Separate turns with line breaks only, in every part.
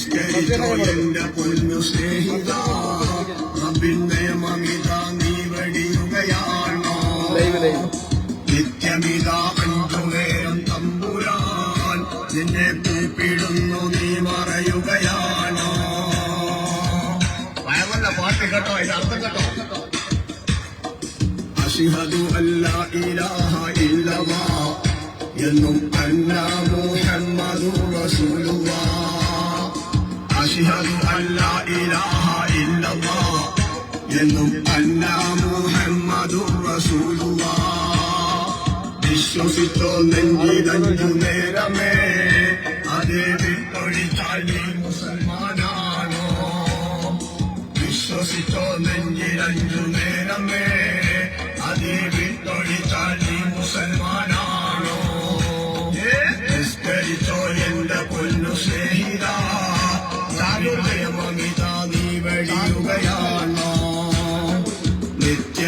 എന്റെ പൊന്നു സ്നേഹിത റബ്ബിന്റെ മമിത നീ വെടിയുകയാണോ നിത്യമിത അഞ്ചു നേരം തമ്പുരാൻ നിന്നെ കൂപ്പിടുന്നു നീ മറയുകയാണോ വയവല്ല പാട്ട് കേട്ടോ ഇത് അർത്ഥം അഷിഹദു അല്ലാ ഇലാഹ ഇല്ലല്ലാ എന്നും അന്ന മുഹമ്മദു റസൂലുള്ളാ അഷിഹദു അല്ലാ ഇലാഹ ഇല്ലല്ലാ എന്നും അന്ന മുഹമ്മദു റസൂലുള്ളാ. വിശ്വസിച്ചോ നെഞ്ചിലഞ്ചു നേരമേ അതേ വിട്ടൊഴിച്ചാൽ നീ മുസൽമാനാണോ? വിശ്വസിച്ചോ നെഞ്ചിലഞ്ചു നേരമേ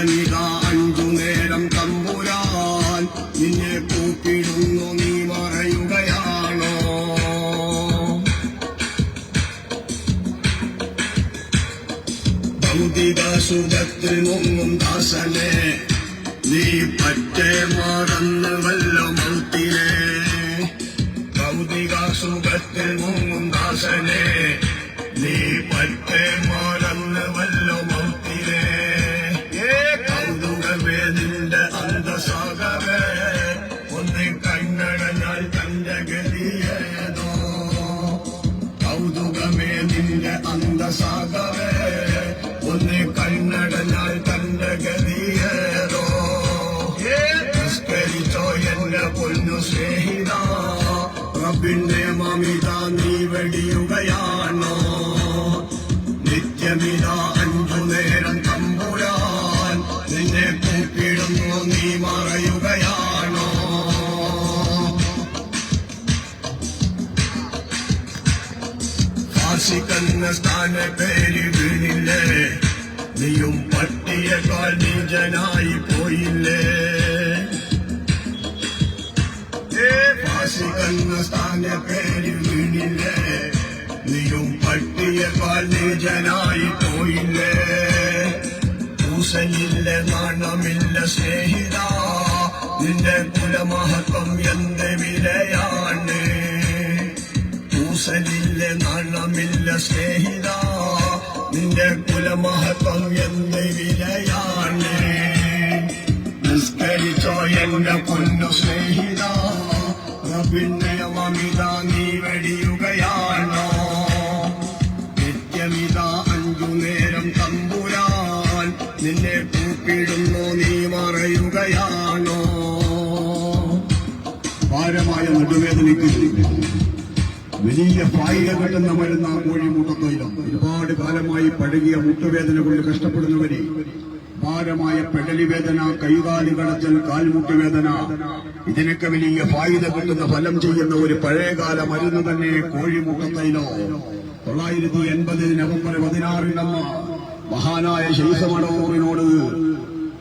നിത്യമിത അഞ്ചു നേരം നിന്നെ കൂപ്പിടുന്നു നീ മറയുകയാണോ ഭൗതിക സുഖത്തിൽ മുങ്ങും ദാസനെ നീ പറ്റേ മറന്ന് വല്ല മൗത്തിനെ. ഭൗതിക സുഖത്തിൽ മുങ്ങും ദാസനെ നീ പറ്റേ മറന്ന് കണ്ണടഞ്ഞാൽ തന്റെ ഗതിയേതോ നിസ്കരിച്ചോ എന്റെ പൊന്നു സ്നേഹിത? റബിന്റെ മമിത നീ വെടിയുകയാണോ? നിത്യമിത അഞ്ചു നേരം തമ്പുരാൻ. നിന്നെ കൂപ്പിടുന്നു നീ മറയുകയാണോ? ഫാസിക്കെന്ന സ്ഥാന പേര് വീണില്ലേ നീയും പട്ടിയേക്കാൾ നീചനായി പോയില്ലേ? ഫാസിക്കെന്ന സ്ഥാന പേര് വീണില്ലേ? നീയും പട്ടിയേക്കാൾ നീചനായി പോയില്ലേ? പൂസലില്ല നാണമില്ല സ്നേഹിത നിന്റെ കുലമഹത്വം എന്ത് വിലയാണ്? പൂസലില്ല നാണമില്ല സ്നേഹിത നിന്റെ കുലമഹത്വം എന്ത് വിലയാണ്? നിസ്കരിച്ചോ എന്റെ പൊന്നു സ്നേഹിത? പിന്നെ മമിത നീ വെടിയുകയാണോ? നിത്യമിത അഞ്ചു നേരം തമ്പുരാൻ നിന്നെ കൂപ്പിടുന്നു വലിയ പായിക കിട്ടുന്ന മരുന്ന കോഴി മുട്ടത്തൊയിലും ഒരുപാട് കാലമായി പഴകിയ മുട്ടുവേദന കൊണ്ട് കഷ്ടപ്പെടുന്നവരെ ഭാരമായ പെടലി വേദന കൈകാലി കടച്ചൽ കാൽമുട്ടുവേദന ഇതിനൊക്കെ വലിയ ഫായിദ കിട്ടുന്ന ഫലം ചെയ്യുന്ന ഒരു പഴയകാല മരുന്ന് തന്നെ കോഴിമുട്ടത്തൈലോ തൊള്ളായിരത്തി എൺപത് നവംബർ പതിനാറിനമ്മ മഹാനായ ശൈസമടവൂറിനോട്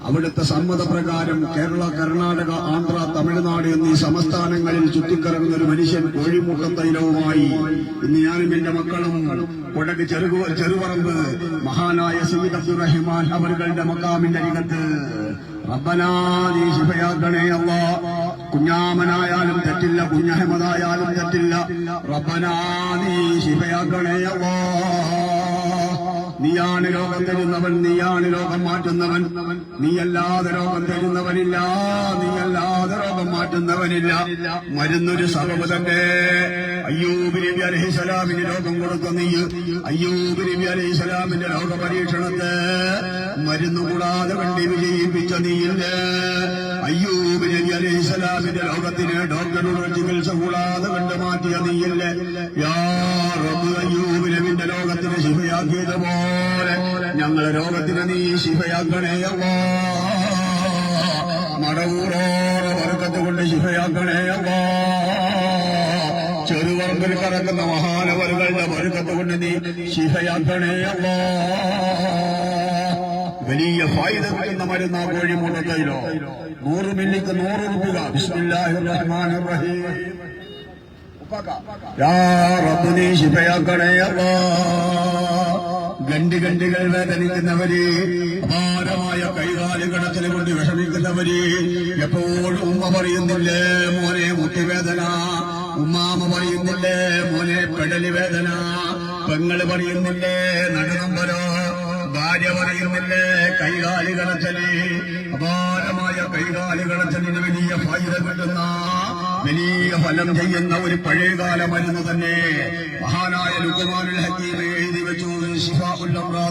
അവിടുത്തെ സമ്മതപ്രകാരം കേരള കർണാടക ആന്ധ്ര തമിഴ്നാട് എന്നീ സംസ്ഥാനങ്ങളിൽ ചുറ്റിക്കറങ്ങുന്ന ഒരു മനുഷ്യൻ കോഴിമുട്ടം തൈലവുമായി. ഇന്ന് ഞാനും എന്റെ മക്കളും കൊടക് ചെറുകു ചെറുപറമ്പ് മഹാനായ സയ്യിദ് അബ്ദുറഹിമാൻ അവരുടെ മക്കാമിന്റെ അരികത്ത്. കുഞ്ഞാമനായാലും തെറ്റില്ല കുഞ്ഞഹമദായാലും തെറ്റില്ല. റബ്ബനാ നീ ശിഫയാക്കണേ അല്ലാ നീയാണ് രോഗം തരുന്നവൻ നീയാണ് രോഗം മാറ്റുന്നവൻ. നീയല്ലാതെ രോഗം തരുന്നവനില്ല. നീയല്ലാതെ രോഗം മാറ്റുന്നവനില്ല. മരുന്നൊരു സർവതന്റെ അയ്യൂബ് നബി അലഹിസലാമിന് രോഗം കൊടുത്ത നീ. അയ്യൂബ് നബി അലഹിസലാമിന്റെ രോഗപരീക്ഷണത്തെ മരുന്ന് കൂടാതെ കണ്ടി വിജയിപ്പിച്ച നീയില്ല? അയ്യൂബ് നബി അലഹിസലാമിന്റെ രോഗത്തിന് ഡോക്ടറുടെ ചികിത്സ കൂടാതെ കണ്ടു മാറ്റിയ നീയില്ല? യാ രോഗത്തിന് ശിഫയാക്കിയത് ഞങ്ങളെ രോഗത്തിന് നീ ശിഫയാക്കണേ അല്ലാ വർക്കത്തുകൊണ്ട് വർക്കത്ത് കൊണ്ട് ശിഫയാക്കണേ അല്ലാ ചെറുപറമ്പിൽ കറക്കുന്ന മഹാനവറുകളുടെ വർക്കത്ത് കൊണ്ട് നീ ശിഫയാക്കണേ അല്ലാ വലിയ ഫായിദ കിട്ടുന്ന മരുന്ന കോഴി മുട്ടത്തയിലോ നൂറ് മില്ലിക്ക് നൂറ് രൂപ. ബിസ്മില്ലാഹിർ റഹ്മാനിർ റഹീം നീ ശിഫയാക്കണേ അല്ലാ ഗണ്ട് കണ്ടുകൾ വേദനിക്കുന്നവര് അപാരമായ കൈകാൽ കടത്തിൽ കൊണ്ട് വിഷമിക്കുന്നവര്. എപ്പോഴും ഉമ്മ പറയുന്നില്ലേ മോനെ മുട്ടിവേദന. ഉമ്മാമ പറയുന്നില്ലേ മോനെ പെടലി വേദന. പെങ്ങൾ പറയുന്നില്ലേ നടുനമ്പരോ. ഭാര്യ പറയുന്നില്ലേ കൈകാലി കടച്ചൽ അപാരമായ കൈകാലി കടച്ചലിന് വലിയ ഫൈദ കിട്ടുന്ന വലിയ ഫലം ചെയ്യുന്ന ഒരു പഴയകാല മരുന്ന് തന്നെ മഹാനായ ലുക്കുമാനുൽ ഹക്കീം എഴുതി വെച്ചു.